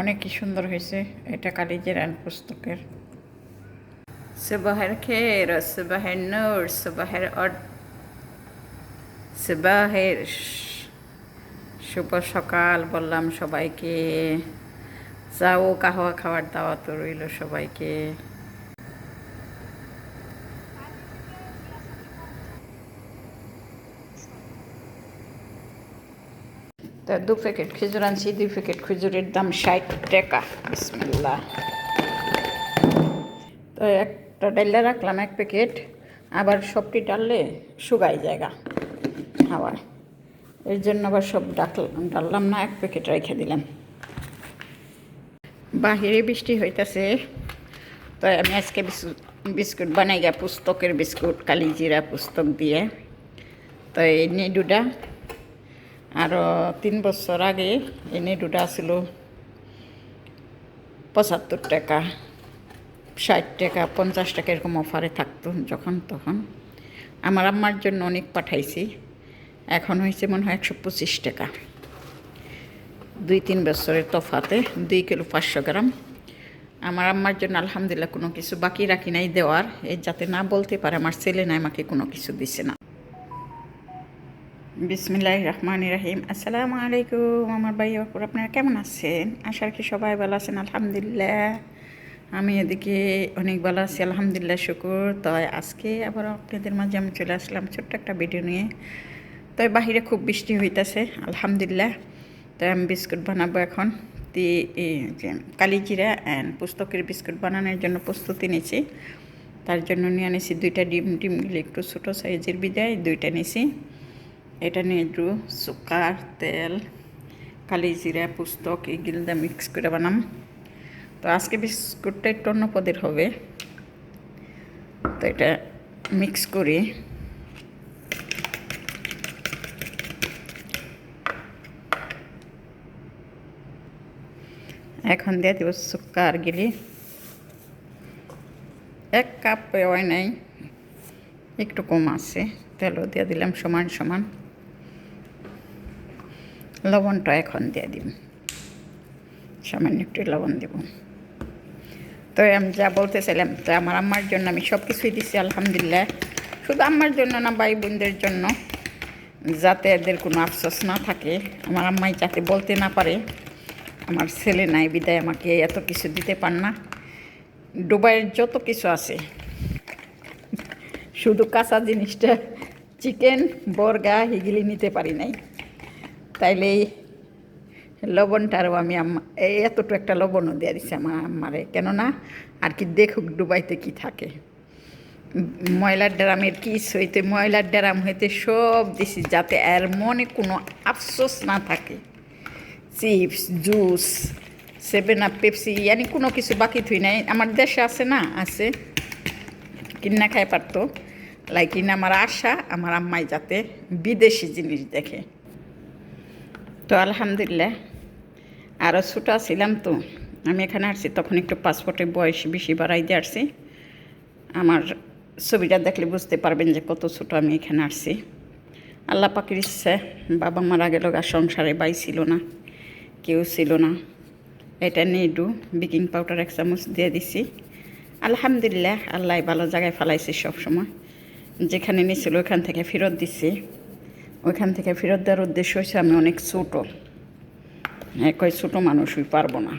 অনেকই সুন্দর হয়েছে। এটা কালিজের আন পুস্তকের। সুবাহের খের, সুবাহের নূর, সুবাহের সুবাহের শুভ সকাল বললাম সবাইকে। যাও কাহওয়া খাওয়ার দাওয়া তো রইল সবাইকে। তা দু প্যাকেট খেজুর আনছি, দুই প্যাকেট খেজুরের দাম ষাট টাকা। বিসমিল্লা তো একটা ডাল্লা রাখলাম এক প্যাকেট, আবার সবটি ডাললে শুকাই জায়গা খাওয়ার এর জন্য আবার সব ডাকলাম ডাললাম না, এক প্যাকেট রেখে দিলাম। বাহিরে বৃষ্টি হইতাছে তো আমি আজকে বিস্কুট বিস্কুট বানাই গা পুস্তকের বিস্কুট, কালিজিরা পুস্তক দিয়ে। তো এই নেডুটা আরও তিন বছর আগে এই নেডুটা ছিল পঁচাত্তর টাকা, ষাট টাকা, পঞ্চাশ টাকা এরকম অফারে থাকতো যখন তখন। আমার আম্মার জন্য অনেক পাঠাইছি, এখন হয়েছে মনে হয় একশো পঁচিশ টাকা। দুই তিন বছরের তফাতে দুই কিলো পাঁচশো গ্রাম। আমার আম্মার জন্য আলহামদুলিল্লাহ কোনো কিছু বাকি রাখি নাই দেওয়ার এই যাতে না বলতে পারে আমার ছেলে না আমাকে কোনো কিছু দিছে না। বিসমিল্লাহ রহমান রাহিম। আসসালামু আলাইকুম আমার ভাই অপুর, আপনারা কেমন আছেন? আশা রাখি সবাই ভালো আছেন, আলহামদুলিল্লাহ। আমি এদিকে অনেক ভালো আছি, আলহামদুলিল্লাহ, শুকুর। তাই আজকে আবার আপনাদের মাঝে আমি চলে আসলাম ছোট্ট একটা ভিডিও নিয়ে। তাই বাহিরে খুব বৃষ্টি হইতাছে, আলহামদুলিল্লাহ। তাই আমি বিস্কুট বানাবো এখন। তি কালিজিরা অ্যান্ড পুস্তকের বিস্কুট বানানোর জন্য প্রস্তুতি নিয়েছি। তার জন্য নিয়ে আনেছি দুইটা ডিম, ডিমগুলি একটু ছোটো সাইজের বিদায়, দুইটা নিয়েছি। এটা নিয়ে একটু সুকার, তেল কালিজিরা পুস্তক, এগুলো মিক্স করে বানাম। তো আজকে বিস্কুটটা একটু অন্য পদের হবে। তো এটা মিক্স করি। এখন দিয়ে দেব সুকার গিলি। এক কাপ হয় নাই, একটু কম আছে। তেলও দিয়ে দিলাম সমান সমান। লবণটা এখন দিয়ে দিব সামান্য একটু লবণ দেব। তো আমি যা বলতেছিলাম, তো আমার আম্মার জন্য আমি সব কিছুই দিচ্ছি আলহামদুলিল্লাহ। শুধু আম্মার জন্য না ভাই বোনদের জন্য। যাতে এদের কোনো আফসোস না থাকে। আমার আম্মাই যাতে বলতে না পারে, আমার ছেলে নাই, বিদায় আমাকে এত কিছু দিতে পার না। দুবাইয়ের যত কিছু আছে, শুধু কাঁচা জিনিসটা, চিকেন, বর্গা, এগুলি নিতে পারি নাই। তাইলে এই লবণটারও আমি এতটুকু একটা লবণও দিয়ে দিছি আমার আম্মারে। কেননা আর কি দেখুক ডুবাইতে কি থাকে। ময়লার ড্রামের কিস হইতে ময়লার ড্রাম হইতে সব দিছি যাতে এর মনে কোনো আফসোস না থাকে। Chips, juice, Seven Up, Pepsi ইয়ানি কোনো কিছু বাকি থুই নাই। আমার দেশে আছে না, আছে। কিনা খাই পারতো। লাইকিন আমার আশা, আমার আম্মাই যাতে বিদেশি জিনিস দেখে। তো আলহামদুলিল্লাহ। আরও ছোটো ছিলাম তো, আমি এখানে আসছি, তখন একটু পাসপোর্টের বয়স বেশি বাড়াই দিয়ে আসছি। আমার ছবিটা দেখলে বুঝতে পারবেন যে কত ছোটো আমি এখানে আসছি। আল্লাহ পাখির ইচ্ছে, বাবা মারা গেল, আর সংসারে বাই ছিল না, কেউ ছিল না। এটা নেডু বেকিং পাউডার এক চামচ দিয়ে দিছি। আলহামদুলিল্লাহ, আল্লাহ ভালো জায়গায় ফেলাইছি সবসময়। যেখানে নিয়েছিল ওখান থেকে ফেরত দিছি। ওইখান থেকে ফেরত দেওয়ার উদ্দেশ্য হচ্ছে আমি অনেক ছোটো। কয় ছোটো মানুষই পারব না।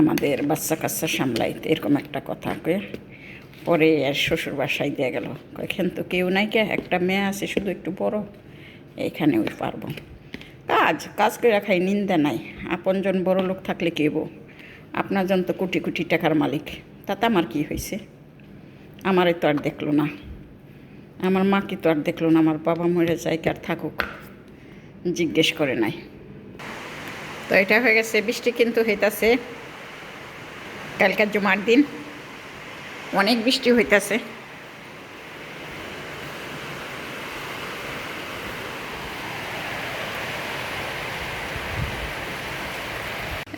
আমাদের বাচ্চা কাচ্চা সামলাইতে, এরকম একটা কথা কয়ে পরে আর শ্বশুর বাসায় দিয়ে গেল। এখান তো কেউ নাই কে? একটা মেয়ে আছে, শুধু একটু বড়। এইখানে ওই পারব। কাজ কাজ করে খাই, নিন্দা নাই। আপনজন বড় লোক থাকলে কেব আপনার জন তো কোটি কোটি টাকার মালিক। তাতে আমার কি হয়েছে আমারে তো আর দেখল না। আমার মাকে তো আর দেখল না, আমার বাবা মরে যায় আর থাকুক, জিজ্ঞেস করে নাই। তো এটা হয়ে গেছে, বৃষ্টি কিন্তু হইতাছে কালকার জুমার দিন অনেক বৃষ্টি হইতাছে।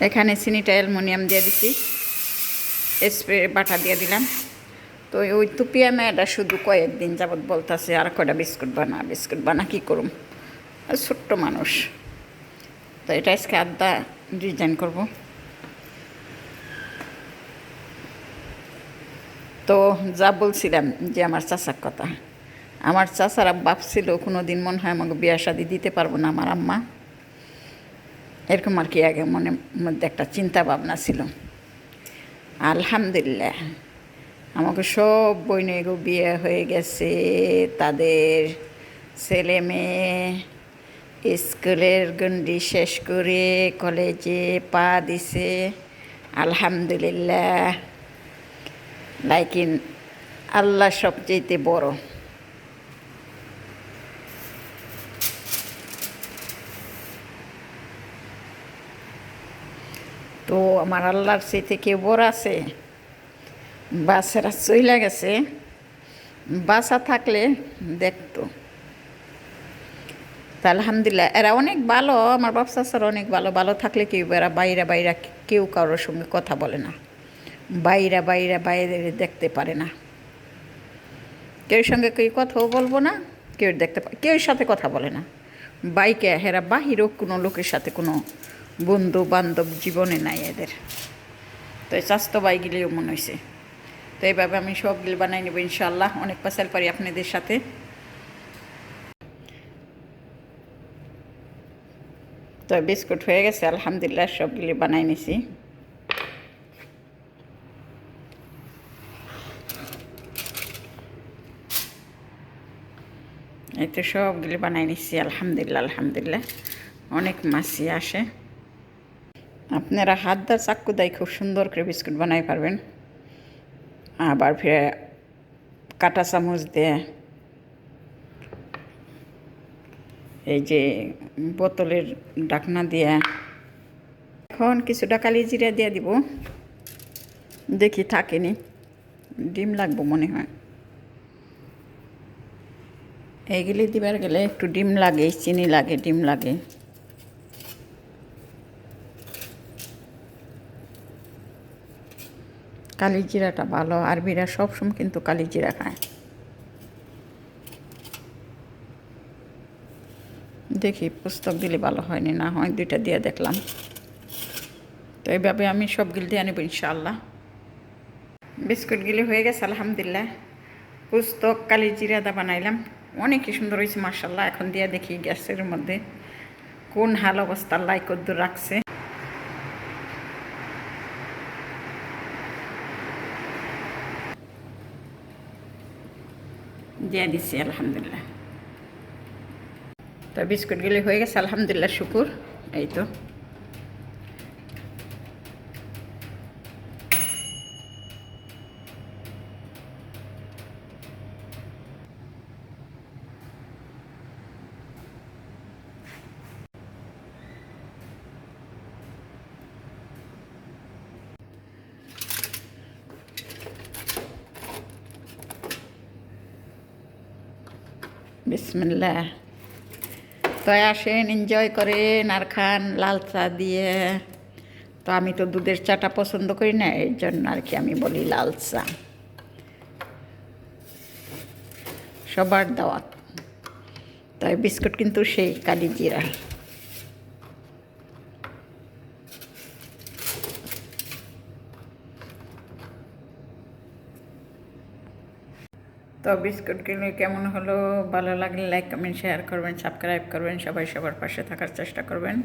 এখানে চিনিটা অ্যালমোনিয়াম দিয়ে দিছি, স্প্রে বাটা দিয়ে দিলাম। তো ওই তুপিয়া মেয়েটা শুধু কয়েকদিন যাবৎ বলতেছে, আর কয়টা বিস্কুট বানা বিস্কুট বানা, কী করুম? ছোট্ট মানুষ। তো এটা আজকে আদা ডিজাইন করব। তো যা বলছিলাম যে আমার চাচার কথা, আমার চাচারা ভাবছিল কোনো দিন মনে হয় আমাকে বিয়া শাদি দিতে পারব না আমার আম্মা। এরকম আর কি আগে মনের মধ্যে একটা চিন্তা ভাবনা ছিল। আলহামদুলিল্লাহ। আমাকে সব বইনেগো বিয়ে হয়ে গেছে। তাদের ছেলে মেয়ে স্কুলের গন্ডি শেষ করে কলেজে পা দিছে। আলহামদুলিল্লাহ। লাইকিন আল্লাহ সবচেয়েতে বড়। তো আমার আল্লাহর চেয়ে কেউ বড় আছে? বাসেরা চইলা গেছে বাসা থাকলে দেখতো। তা আলহামদুলিল্লাহ, এরা অনেক ভালো, আমার ব্যবসা স্যার অনেক ভালো ভালো থাকলে কেউ এরা বাইরা বাইরা কেউ কারোর সঙ্গে কথা বলে না। বাইরা বাইরা বাইরে দেখতে পারে না। কেউ সঙ্গে কেউ কথাও বলব না, কেউ দেখতে কেউ সাথে কথা বলে না। বাইকে হেরা বাহিরও কোনো লোকের সাথে কোনো বন্ধু বান্ধব জীবনে নাই এদের। তো স্বাস্থ্য বাইগুলিও মনে হয়েছে তো এইভাবে আমি সবগুলি বানাই নেব ইনশাল্লাহ অনেক পাশাল পারি আপনাদের সাথে। তো বিস্কুট হয়ে গেছে, আলহামদুলিল্লাহ সবগুলি বানাই নিছি। এই তো সবগুলি বানাই নিচ্ছি আলহামদুলিল্লাহ আলহামদুলিল্লাহ। অনেক মাছি আসে। আপনারা হাত দা চাক্কু দেয় খুব সুন্দর করে বিস্কুট বানাই পারবেন। আবার ফিরে কাটা চামচ দিয়ে এই যে বোতলের ডাকনা দিয়ে এখন কিছুটা কালি জিরা দিয়ে দিব। দেখি থাকেনি। ডিম লাগবো মনে হয়। এইগুলি দিবার গেলে একটু ডিম লাগে, চিনি লাগে, ডিম লাগে। কালি জিরাটা ভালো, আরবিরা সবসময় কিন্তু কালি জিরা খায়। দেখি পুস্তক দিলে ভালো হয়নি না হয়, দুইটা দিয়ে দেখলাম। তো এইভাবে আমি সবগুলি দিয়ে আনব ইনশাআল্লাহ। বিস্কুটগুলি হয়ে গেছে, আলহামদুলিল্লাহ। পুস্তক কালি জিরাদা বানাইলাম। অনেকই সুন্দর হয়েছে মার্শাল্লাহ এখন দিয়ে দেখি গ্যাসের মধ্যে কোন হাল অবস্থা লাই কদ্দুর রাখছে। দিয়ে দিচ্ছি আলহামদুলিল্লাহ। তো বিস্কুটগুলি হয়ে গেছে আলহামদুলিল্লাহ শুকুর। এই তো। বিসমিল্লাহ। তো আসেন এনজয় করেন, আর খান, লাল চা দিয়ে। তো আমি তো দুধের চাটা পছন্দ করি না, এই জন্য আর কি আমি বলি লাল চা। সবার দাওয়াত। তাই বিস্কুট কিন্তু সেই কালি জিরা তো বিস্কুট কিনে কেমন হলো? ভালো লাগলে লাইক কমেন্ট শেয়ার করবেন সাবস্ক্রাইব করবেন, সবাই সবার পাশে থাকার চেষ্টা করবেন।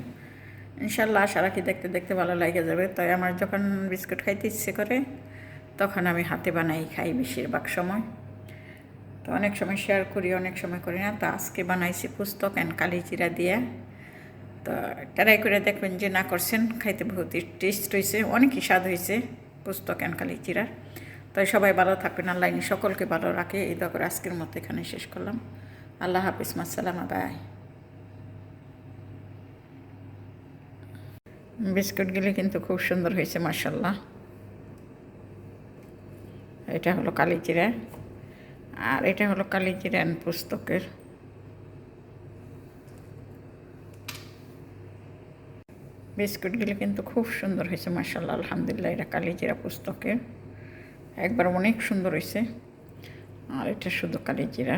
ইনশাল্লাহ আশা রাখি দেখতে দেখতে ভালো লাগে যাবে। তাই আমার যখন বিস্কুট খাইতে ইচ্ছে করে, তখন আমি হাতে বানাই, খাই বেশিরভাগ সময়। তো অনেক সময় শেয়ার করি, অনেক সময় করি না। তো আজকে বানাইছি পুস্তক অ্যান্ড কালি জিরা দিয়ে। তো ট্রাই করে দেখবেন যে না করছেন, খাইতে বহুত টেস্ট হয়েছে অনেকই স্বাদ হয়েছে পুস্তক অ্যান্ড কালি জিরার। তাই সবাই ভালো থাকবেন। আল্লাহ সকলকে ভালো রাখে। এই দরকার আজকের মতো এখানে শেষ করলাম। আল্লাহ হাফিজ মাসালামা বাই। বিস্কুটগুলি কিন্তু খুব সুন্দর হয়েছে মার্শাল্লাহ এটা হলো কালিজিরা। আর এটা হলো কালিজিরান পুস্তকের। বিস্কুটগুলি কিন্তু খুব সুন্দর হয়েছে মার্শাল্লাহ আলহামদুলিল্লাহ, এটা কালিজিরা পুস্তকের। একবার অনেক সুন্দর হয়েছে আর এটা শুধু কালিজিরা।